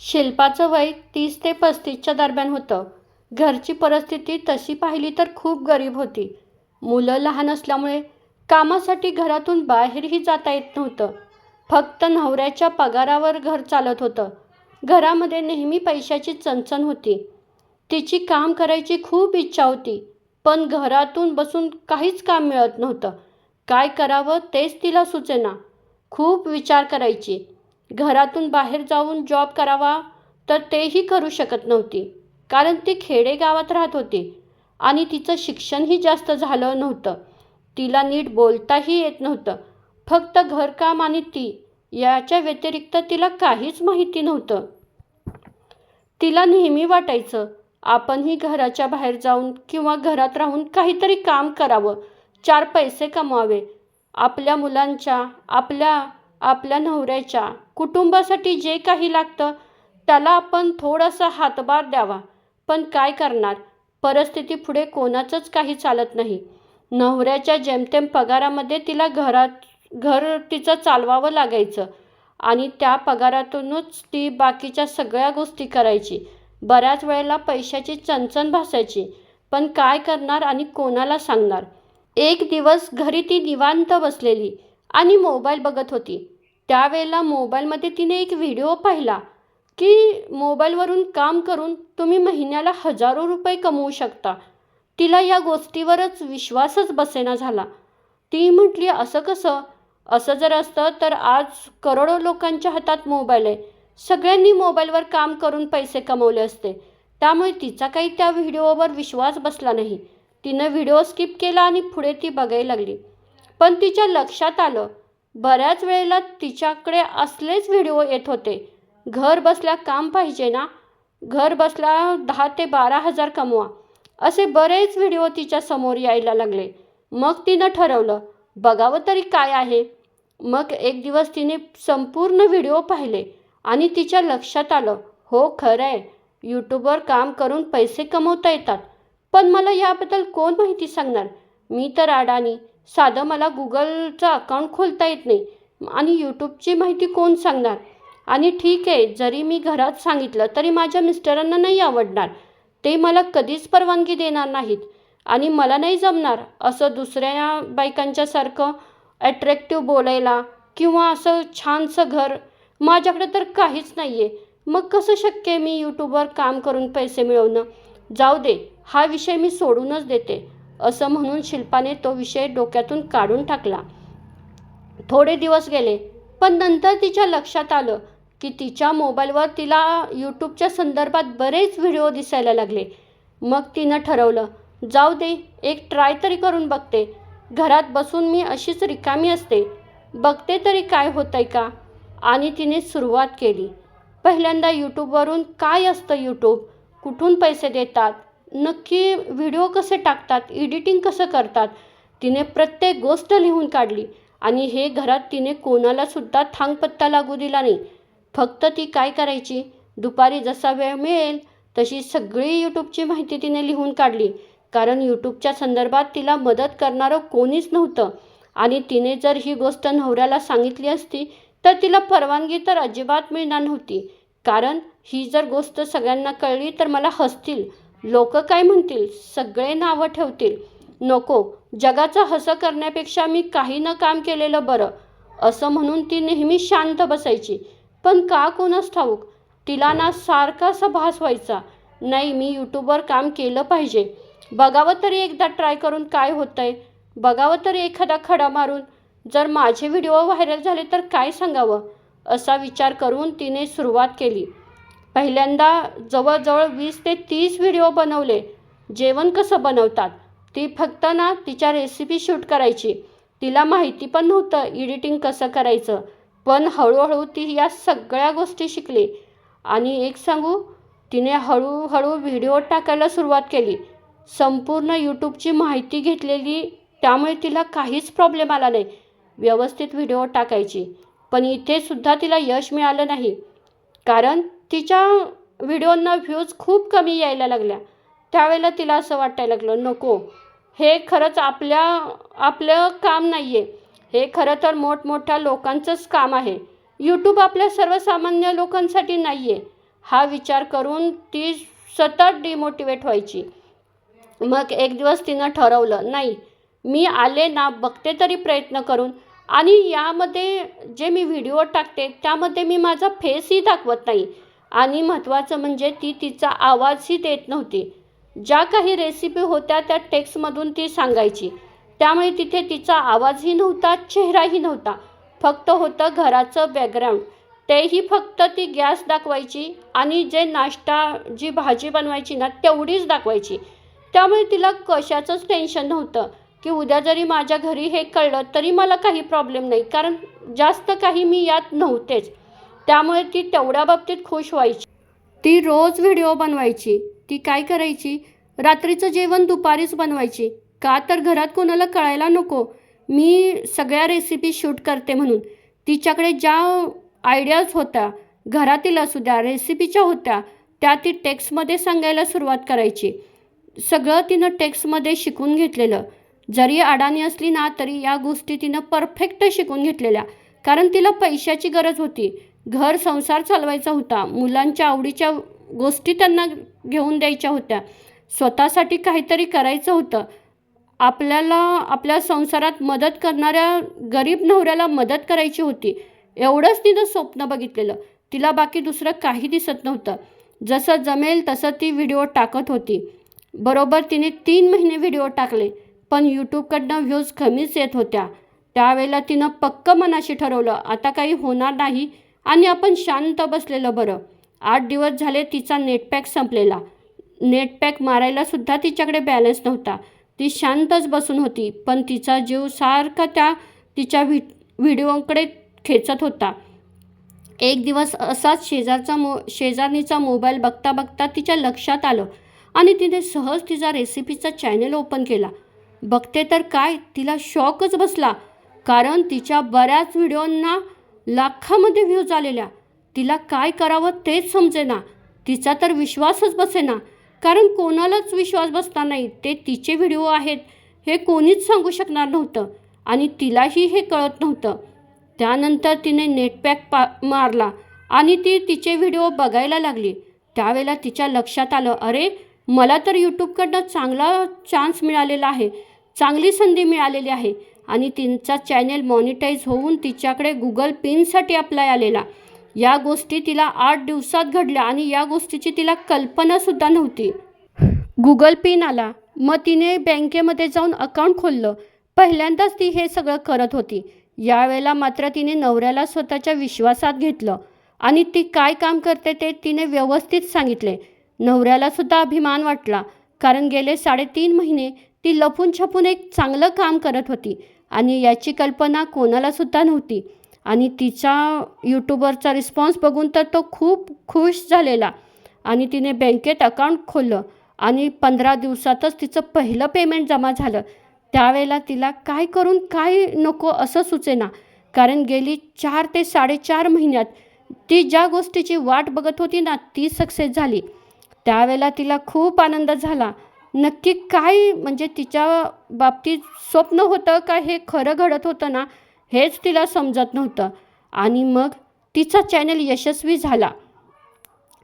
शिल्पाचं वय तीस ते पस्तीसच्या दरम्यान होतं. घरची परिस्थिती तशी पाहिली तर खूप गरीब होती. मुलं लहान असल्यामुळे कामासाठी घरातून बाहेरही जाता येत नव्हतं. फक्त नवऱ्याच्या पगारावर घर चालत होतं. घरामध्ये नेहमी पैशाची चणचण होती. तिची काम करायची खूप इच्छा होती पण घरातून बसून काहीच काम मिळत नव्हतं. काय करावं तेच तिला सुचेना. खूप विचार करायची. घरातून बाहेर जाऊन जॉब करावा तर तेही करू शकत नव्हती. कारण ती खेडेगावात राहत होती आणि तिचं शिक्षणही जास्त झालं नव्हतं. तिला नीट बोलताही येत नव्हतं. फक्त घरकाम आणि ती याच्या व्यतिरिक्त तिला काहीच माहिती नव्हतं. तिला नेहमी वाटायचं आपणही घराच्या बाहेर जाऊन किंवा घरात राहून काहीतरी काम करावं चार पैसे कमवावे. आपल्या मुलांच्या आपल्या आपल्या नवऱ्याच्या कुटुंबासाठी जे काही लागतं त्याला आपण थोडासा हातभार द्यावा. पण काय करणार? परिस्थिती पुढे कोणाचंच काही चालत नाही. नवऱ्याच्या जेमतेम पगारामध्ये तिला घरात घर तिचं चालवावं लागायचं आणि त्या पगारातूनच ती बाकीच्या सगळ्या गोष्टी करायची. बऱ्याच वेळेला पैशाची चणचण भासायची. पण काय करणार आणि कोणाला सांगणार? एक दिवस घरी ती निवांत बसलेली आणि मोबाईल बघत होती. त्यावेळेला मोबाईलमध्ये तिने एक व्हिडिओ पाहिला की मोबाईलवरून काम करून तुम्ही महिन्याला हजारो रुपये कमवू शकता. तिला या गोष्टीवरच विश्वासच बसेना झाला. ती म्हटली असं कसं? असं जर असतं तर आज करोडो लोकांच्या हातात मोबाईल आहे. सगळ्यांनी मोबाईलवर काम करून पैसे कमवले असते. त्यामुळे तिचा काही त्या व्हिडिओवर विश्वास बसला नाही. तिनं व्हिडिओ स्किप केला आणि पुढे ती बघायला लागली. पण तिच्या लक्षात आलं बऱ्याच वेळेला तिच्याकडे असलेच व्हिडिओ येत होते. घर बसल्या काम पाहिजे ना? घर बसल्या दहा ते बारा हजार कमवा. असे बरेच व्हिडिओ तिच्या समोर यायला लागले. मग तिनं ठरवलं बघावं तरी काय आहे. मग एक दिवस तिने संपूर्ण व्हिडिओ पाहिले आणि तिच्या लक्षात आलं हो खरं आहे यूट्यूबवर काम करून पैसे कमवता येतात. पण मला याबद्दल कोण माहिती सांगणार? मी तर अडाणी. साधं मला गुगलचं अकाउंट खोलता येत नाही. आणि यूट्यूबची माहिती कोण सांगणार? आणि ठीक आहे जरी मी घरात सांगितलं तरी माझ्या मिस्टरांना नाही आवडणार. ते मला कधीच परवानगी देणार नाहीत. आणि मला नाही जमणार असं दुसऱ्या बायकांच्यासारखं ॲट्रॅक्टिव्ह बोलायला किंवा असं छानसं घर. माझ्याकडे तर काहीच नाही आहे मग कसं शक्य आहे मी यूट्यूबवर काम करून पैसे मिळवणं? जाऊ दे हा विषय मी सोडूनच देते. असं म्हणून शिल्पाने तो विषय डोक्यातून काढून टाकला. थोडे दिवस गेले पण नंतर तिच्या लक्षात आलं की तिच्या मोबाईलवर तिला यूट्यूबच्या संदर्भात बरेच व्हिडिओ दिसायला लागले. मग तिनं ठरवलं जाऊ दे एक ट्राय तरी करून बघते. घरात बसून मी अशीच रिकामी असते. बघते तरी काय होतं आहे का? आणि तिने सुरुवात केली. पहिल्यांदा यूट्यूबवरून काय असतं यूट्यूब? कुठून पैसे देतात? नक्की व्हिडिओ कसे टाकतात एडिटिंग कसं करतात तिने प्रत्येक गोष्ट लिहून काढली. आणि हे घरात तिने कोणालासुद्धा थांगपत्ता लागू दिला नाही. फक्त ती काय करायची? दुपारी जसा वेळ मिळेल तशी सगळी यूट्यूबची माहिती तिने लिहून काढली. कारण यूट्यूबच्या संदर्भात तिला मदत करणारं कोणीच नव्हतं. आणि तिने जर ही गोष्ट नवऱ्याला सांगितली असती तर तिला परवानगी तर अजिबात मिळणार नव्हती. कारण ही जर गोष्ट सगळ्यांना कळली तर मला हसतील. लोक काय म्हणतील? सगळे नावं ठेवतील. नको जगाचं हसं करण्यापेक्षा मी काही न काम केलेलं बरं असं म्हणून ती नेहमी शांत बसायची. पण का कोणच ठाऊक? तिला ना सारखा असा भास व्हायचा. नाही मी यूट्यूबवर काम केलं पाहिजे. बघावं तरी एकदा ट्राय करून काय होतं आहे बघावं तरी एखादा खडा मारून. जर माझे व्हिडिओ व्हायरल झाले तर काय सांगावं? असा विचार करून तिने सुरुवात केली. पहिल्यांदा जवळजवळ वीस ते तीस व्हिडिओ बनवले. जेवण कसं बनवतात? ती फक्त ना तिच्या रेसिपी शूट करायची. तिला माहिती पण नव्हतं एडिटिंग कसं करायचं. पण हळूहळू ती या सगळ्या गोष्टी शिकली. आणि एक सांगू तिने हळूहळू व्हिडिओ टाकायला सुरुवात केली. संपूर्ण यूट्यूबची माहिती घेतलेली त्यामुळे तिला काहीच प्रॉब्लेम आला नाही. व्यवस्थित व्हिडिओ टाकायची. पण इथे सुद्धा तिला यश मिळालं नाही. कारण तिच्या व्हिडिओंना व्ह्यूज खूप कमी यायला लागल्या. त्यावेळेला तिला असं वाटायला लागलं नको हे खरंच आपल्या आपलं काम नाही आहे हे खरं तर मोठमोठ्या लोकांचंच काम आहे. यूट्यूब आपल्या सर्वसामान्य लोकांसाठी नाही आहे हा विचार करून ती सतत डिमोटिवेट व्हायची. मग एक दिवस तिनं ठरवलं नाही मी आले ना बघते तरी प्रयत्न करून. आणि यामध्ये जे मी व्हिडिओ टाकते त्यामध्ये मी माझा फेसही दाखवत नाही. आणि महत्त्वाचं म्हणजे ती तिचा आवाजही देत नव्हती. ज्या काही रेसिपी होत्या त्या टेक्स्टमधून ती सांगायची. त्यामुळे तिथे तिचा आवाजही नव्हता चेहराही नव्हता. फक्त होतं घराचं बॅकग्राऊंड तेही फक्त ती गॅस दाखवायची आणि जे नाश्ता जी भाजी बनवायची ना तेवढीच दाखवायची. त्यामुळे तिला कशाचंच टेन्शन नव्हतं की उद्या जरी माझ्या घरी हे कळलं तरी मला काही प्रॉब्लेम नाही. कारण जास्त काही मी यात नव्हतेच. त्यामुळे ती तेवढ्या बाबतीत खुश व्हायची. ती रोज व्हिडिओ बनवायची. ती काय करायची? रात्रीचं जेवण दुपारीच बनवायची. का तर घरात कोणाला कळायला नको. मी सगळ्या रेसिपी शूट करते म्हणून. तिच्याकडे ज्या आयडियाज होत्या घरातील असू द्या रेसिपीच्या होत्या त्या ती टेक्स्टमध्ये सांगायला सुरुवात करायची. सगळं तिनं टेक्स्टमध्ये शिकून घेतलेलं. जरी अडाणी असली ना तरी या गोष्टी तिनं परफेक्ट शिकून घेतलेल्या. कारण तिला पैशाची गरज होती. घर संसार चालवायचा होता. मुलांच्या आवडीच्या गोष्टी त्यांना घेऊन द्यायच्या होत्या. स्वतःसाठी काहीतरी करायचं होतं. आपल्याला आपल्या संसारात मदत करणाऱ्या गरीब नवऱ्याला मदत करायची होती. एवढंच तिनं स्वप्न बघितलेलं. तिला बाकी दुसरं काही दिसत नव्हतं. जसं जमेल तसं ती व्हिडिओ टाकत होती. बरोबर तिने तीन महिने व्हिडिओ टाकले पण यूट्यूबकडनं व्ह्यूज कमीच येत होत्या. त्यावेळेला तिनं पक्क मनाशी ठरवलं आता काही होणार नाही आणि आपण शांत बसलेलं बरं. आठ दिवस झाले तिचा नेटपॅक संपलेला. नेटपॅक मारायलासुद्धा तिच्याकडे बॅलन्स नव्हता. ती शांतच बसून होती पण तिचा जीव सारखा त्या तिच्या व्हि व्हिडिओकडे खेचत होता. एक दिवस असाच शेजारचा मो शेजारणीचा मोबाईल बघता बघता तिच्या लक्षात आलं आणि तिने सहज तिचा रेसिपीचा चॅनल ओपन केला. बघते तर काय तिला शॉकच बसला कारण तिच्या बऱ्याच व्हिडिओंना लाखामध्ये व्ह्यूज आलेल्या. तिला काय करावं तेच समजेना. तिचा तर विश्वासच बसेना. कारण कोणालाच विश्वास बसता नाही. ते तिचे व्हिडिओ आहेत. हे कोणीच सांगू शकणार नव्हतं. आणि तिलाही हे कळत नव्हतं. त्यानंतर तिने नेटपॅक पा मारला आणि ती तिचे व्हिडिओ बघायला लागली. त्यावेळेला तिच्या लक्षात आलं अरे मला तर यूट्यूबकडनं चांगला चान्स मिळालेला आहे. चांगली संधी मिळालेली आहे. आणि तिचा चॅनेल मॉनिटाईज होऊन तिच्याकडे गुगल पिनसाठी अप्लाय आलेला. या गोष्टी तिला आठ दिवसात घडल्या आणि या गोष्टीची तिला कल्पनासुद्धा नव्हती. गुगल पिन आला. मग तिने बँकेमध्ये जाऊन अकाउंट खोललं. पहिल्यांदाच ती हे सगळं करत होती. यावेळेला मात्र तिने नवऱ्याला स्वतःच्या विश्वासात घेतलं. आणि ती काय काम करते ते तिने व्यवस्थित सांगितले. नवऱ्यालासुद्धा अभिमान वाटला. कारण गेले साडेतीन महिने ती लपून छपून एक चांगलं काम करत होती. आणि याची कल्पना कोणालासुद्धा नव्हती. आणि तिचा यूट्यूबवरचा रिस्पॉन्स बघून तर तो खूप खुश झालेला. आणि तिने बँकेत अकाउंट खोललं आणि पंधरा दिवसातच तिचं पहिलं पेमेंट जमा झालं. त्यावेळेला तिला काय करून काय नको असं सुचेना. कारण गेली चार ते साडेचार महिन्यात ती ज्या गोष्टीची वाट बघत होती ना ती सक्सेस झाली. त्यावेळेला तिला खूप आनंद झाला. नक्की काय म्हणजे तिच्या बाबतीत स्वप्न होतं का हे खरं घडत होतं ना हेच तिला समजत नव्हतं. आणि मग तिचा चॅनल यशस्वी झाला.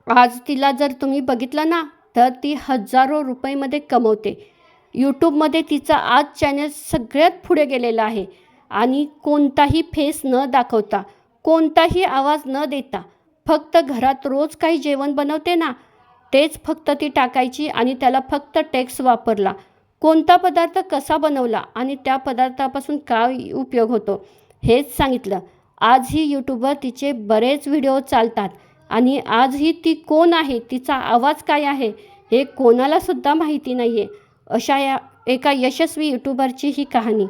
आज तिला जर तुम्ही बघितलं ना तर ती हजारो रुपयेमध्ये कमवते. यूट्यूबमध्ये तिचा आज चॅनल सगळ्यात पुढे गेलेला आहे. आणि कोणताही फेस न दाखवता कोणताही आवाज न देता फक्त घरात रोज काही जेवण बनवते ना तेच फक्त ती टाकायची आणि त्याला फक्त टेक्स वापरला. कोणता पदार्थ कसा बनवला आणि त्या पदार्थापासून काय उपयोग होतो हेच सांगितलं. आजही यूट्यूबवर तिचे बरेच व्हिडिओ चालतात आणि आजही ती कोण आहे तिचा आवाज काय आहे हे कोणालासुद्धा माहिती नाही आहे अशा या एका यशस्वी यूट्यूबरची ही कहाणी.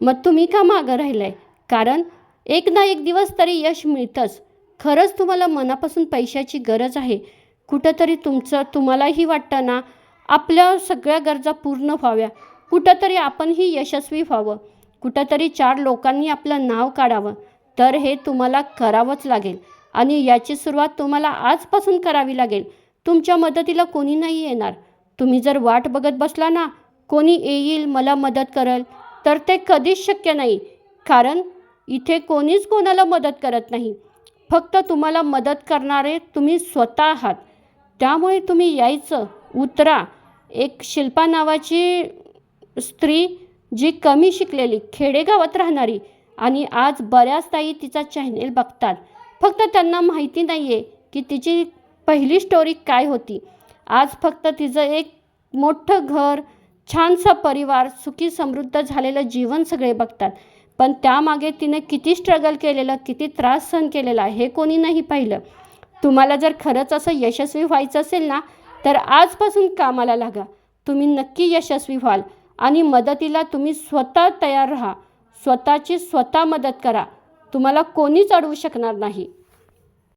मग तुम्ही का मागं राहिलं आहे कारण एक ना एक दिवस तरी यश मिळतंच. खरंच तुम्हाला मनापासून पैशाची गरज आहे. कुठंतरी तुमचं तुम्हालाही वाटतं ना आपल्या सगळ्या गरजा पूर्ण व्हाव्या. कुठंतरी आपणही यशस्वी व्हावं. कुठंतरी चार लोकांनी आपलं नाव काढावं. तर हे तुम्हाला करावंच लागेल. आणि याची सुरुवात तुम्हाला आजपासून करावी लागेल. तुमच्या मदतीला कोणी नाही येणार. तुम्ही जर वाट बघत बसला ना कोणी येईल मला मदत करेल तर ते कधीच शक्य नाही. कारण इथे कोणीच कोणाला मदत करत नाही. फक्त तुम्हाला मदत करणारे तुम्ही स्वतः आहात. त्यामुळे तुम्ही यायचं. उतरा. एक शिल्पा नावाची स्त्री जी कमी शिकलेली खेडेगावात राहणारी आणि आज बऱ्याच ताई तिचा चॅनेल बघतात. फक्त त्यांना माहिती नाही आहे की तिची पहिली स्टोरी काय होती. आज फक्त तिचं एक मोठं घर छानसा परिवार सुखी समृद्ध झालेलं जीवन सगळे बघतात. पण त्यामागे तिने किती स्ट्रगल केलेलं किती त्रास सहन केलेला हे कोणी नाही पाहिलं. तुम्हाला जर खरंच असं यशस्वी व्हायचं असेल ना तर आजपासून कामाला लागा. तुम्ही नक्की यशस्वी व्हाल आणि मदतीला तुम्ही स्वतः तयार राहा. स्वतःची स्वतः मदत करा. तुम्हाला कोणीच अडवू शकणार नाही.